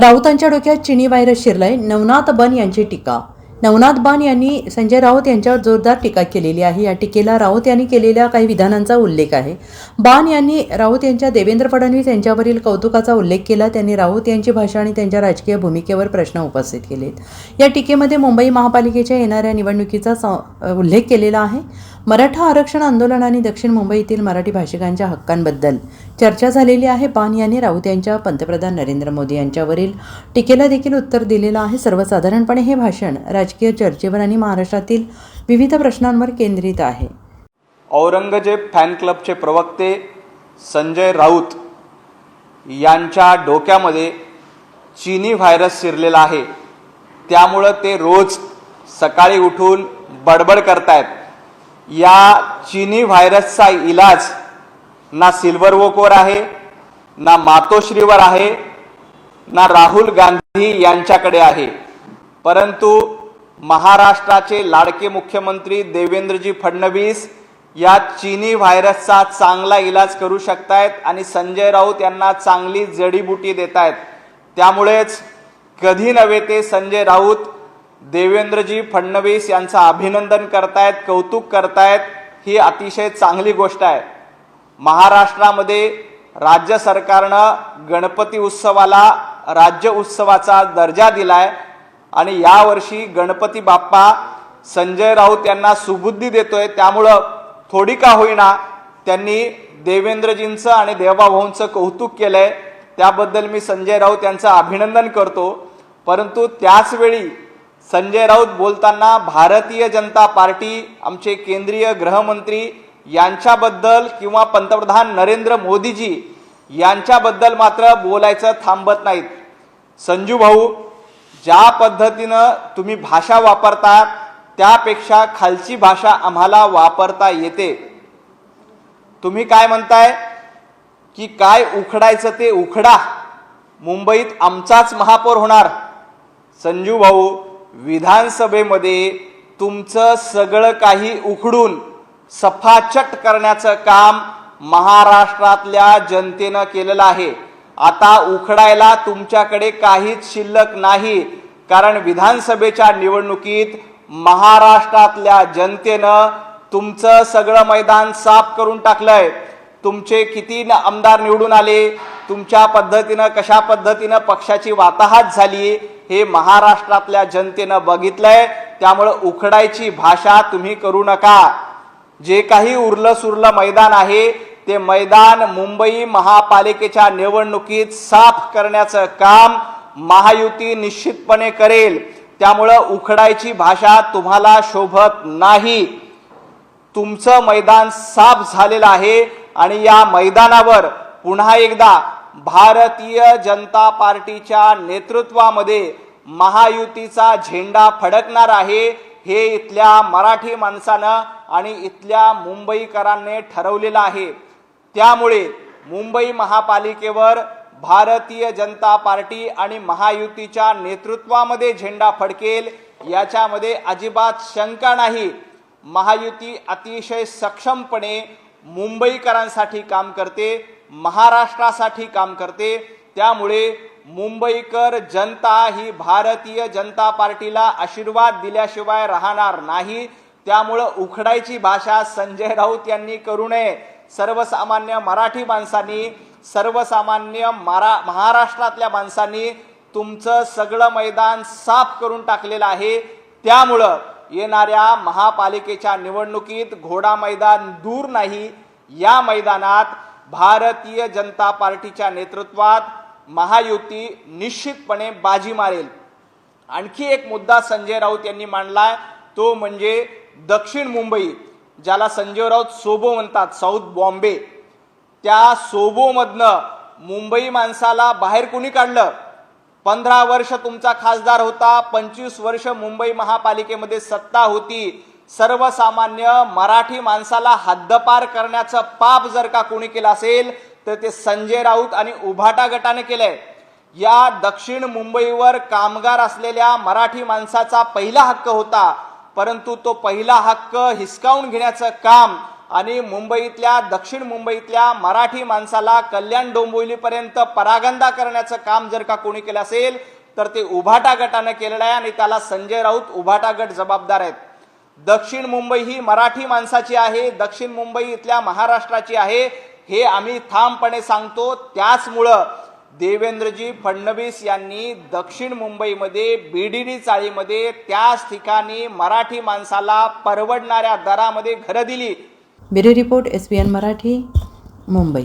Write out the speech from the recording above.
राऊतांच्या डोक्यात चिनी व्हायरस शिरलाय नवनाथ बन यांची टीका. नवनाथ बान यांनी संजय राऊत यांच्यावर जोरदार टीका केलेली आहे. या टीकेला राऊत यांनी केलेल्या काही विधानांचा उल्लेख आहे. बान यांनी राऊत यांच्या देवेंद्र फडणवीस यांच्यावरील कौतुकाचा उल्लेख केला. त्यांनी राऊत यांची भाषा आणि त्यांच्या राजकीय भूमिकेवर प्रश्न उपस्थित केलेत. या टीकेमध्ये मुंबई महापालिकेच्या येणाऱ्या निवडणुकीचा उल्लेख केलेला आहे. मराठा आरक्षण आंदोलन आणि दक्षिण मुंबईतील मराठी भाषिकांच्या हक्कांबद्दल चर्चा झालेली आहे. पान यांनी राऊत यांच्या पंतप्रधान नरेंद्र मोदी यांच्यावरील टीकेला देखील उत्तर दिलेलं आहे. सर्वसाधारणपणे हे भाषण राजकीय चर्चेवर आणि महाराष्ट्रातील विविध प्रश्नांवर केंद्रित आहे. औरंगजेब फॅन क्लबचे प्रवक्ते संजय राऊत यांच्या डोक्यामध्ये चीनी व्हायरस शिरलेला आहे. त्यामुळं ते रोज सकाळी उठून बडबड करतायत. या चिनी व्हायरसचा इलाज ना सिल्वर वोकवर आहे ना मातोश्रीवर आहे ना राहुल गांधी यांच्याकडे आहे. परंतु महाराष्ट्राचे लाडके मुख्यमंत्री देवेंद्रजी फडणवीस या चिनी व्हायरसचा चांगला इलाज करू शकतायत आणि संजय राऊत यांना चांगली जडीबुटी देत आहेत त्यामुळेच कधी नव्हे ते संजय राऊत देवेंद्रजी फडणवीस यांचं अभिनंदन करतायत कौतुक करतायत ही अतिशय चांगली गोष्ट आहे. महाराष्ट्रामध्ये राज्य सरकारनं गणपती उत्सवाला राज्य उत्सवाचा दर्जा दिलाय आणि यावर्षी गणपती बाप्पा संजय राऊत यांना सुबुद्धी देतोय. त्यामुळं थोडी का होईना त्यांनी देवेंद्रजींचं आणि देवाभाऊंचं कौतुक केलंय. त्याबद्दल मी संजय राऊत यांचं अभिनंदन करतो. परंतु त्याचवेळी संजय राऊत बोलताना भारतीय जनता पार्टी आमचे केंद्रीय गृहमंत्री यांच्याबद्दल किंवा पंतप्रधान नरेंद्र मोदीजी यांच्याबद्दल मात्र बोलायचं थांबत नाहीत. संजू भाऊ ज्या पद्धतीनं तुम्ही भाषा वापरता त्यापेक्षा खालची भाषा आम्हाला वापरता येते. तुम्ही काय म्हणताय? की काय उखडायचं ते उखडा. मुंबईत आमचाच महापौर होणार. संजू भाऊ विधानसभेमध्ये तुमचं सगळं काही उखडून सफाचट करण्याचं काम महाराष्ट्रातल्या जनतेनं केलेलं आहे. आता उखडायला तुमच्याकडे काहीच शिल्लक नाही कारण विधानसभेच्या निवडणुकीत महाराष्ट्रातल्या जनतेनं तुमचं सगळं मैदान साफ करून टाकलंय. तुमचे किती न- आमदार निवडून आले तुमच्या पद्धतीनं कशा पद्धतीनं पक्षाची वाताहात झाली हे महाराष्ट्रातल्या जनतेनं बघितलंय. त्यामुळं उखडायची भाषा तुम्ही करू नका. जे काही उरलं सुरलं मैदान आहे ते मैदान मुंबई महापालिकेच्या निवडणुकीत साफ करण्याचं काम महायुती निश्चितपणे करेल. त्यामुळं उखडायची भाषा तुम्हाला शोभत नाही. तुमचं मैदान साफ झालेलं आहे आणि या मैदानावर पुन्हा एकदा भारतीय जनता पार्टीच्या नेतृत्वामध्ये महायुतीचा झेंडा फडकणार आहे हे इथल्या मराठी माणसानं आणि इथल्या मुंबईकरांनी ठरवलेलं आहे. त्यामुळे मुंबई महापालिकेवर भारतीय जनता पार्टी आणि महायुतीच्या नेतृत्वामध्ये झेंडा फडकेल याच्यामध्ये अजिबात शंका नाही. महायुती अतिशय सक्षमपणे मुंबईकरांसाठी काम करते महाराष्ट्रासाठी काम करते. त्यामुळे मुंबईकर जनता ही भारतीय जनता पार्टीला आशीर्वाद दिल्याशिवाय राहणार नाही. त्यामुळं उखडायची भाषा संजय राऊत यांनी करू नये. सर्वसामान्य मराठी माणसांनी सर्वसामान्य मारा महाराष्ट्रातल्या माणसांनी तुमचं सगळं मैदान साफ करून टाकलेलं आहे. त्यामुळं येणाऱ्या महापालिकेच्या निवडणुकीत घोडा मैदान दूर नाही. या मैदानात भारतीय जनता पार्टीच्या नेतृत्वात महायुती निश्चितपणे बाजी मारेल. आणखी एक मुद्दा संजय राऊत यांनी मांडलाय तो म्हणजे दक्षिण मुंबई ज्याला संजय राऊत सोबो म्हणतात साऊथ बॉम्बे. त्या सोबोमधनं मुंबई माणसाला बाहेर कुणी काढलं? पंधरा वर्ष तुमचा खासदार होता पंचवीस वर्ष मुंबई महापालिकेमध्ये सत्ता होती. सर्वसामान्य मराठी माणसाला हद्दपार करण्याचं पाप जर का कोणी केलं असेल तर ते संजय राऊत आणि उभाटा गटाने केलंय. या दक्षिण मुंबईवर कामगार असलेल्या मराठी माणसाचा पहिला हक्क होता परंतु तो पहिला हक्क हिसकावून घेण्याचं काम आणि मुंबईतल्या दक्षिण मुंबईतल्या मराठी माणसाला कल्याण डोंबिवलीपर्यंत परागंदा करण्याचं काम जर का कोणी केलं असेल तर ते उभाटा गटानं केलेलं आहे आणि त्याला संजय राऊत उभाटा गट जबाबदार आहेत. दक्षिण मुंबई ही मराठी माणसाची आहे दक्षिण मुंबई इथल्या महाराष्ट्राची आहे हे आम्ही ठामपणे सांगतो. त्याचमुळं देवेंद्रजी फडणवीस यांनी दक्षिण मुंबईमध्ये बीडीडी चाळीमध्ये त्याच ठिकाणी मराठी माणसाला परवडणाऱ्या दरामध्ये घरं दिली. Bureau report S B N Marathi Mumbai.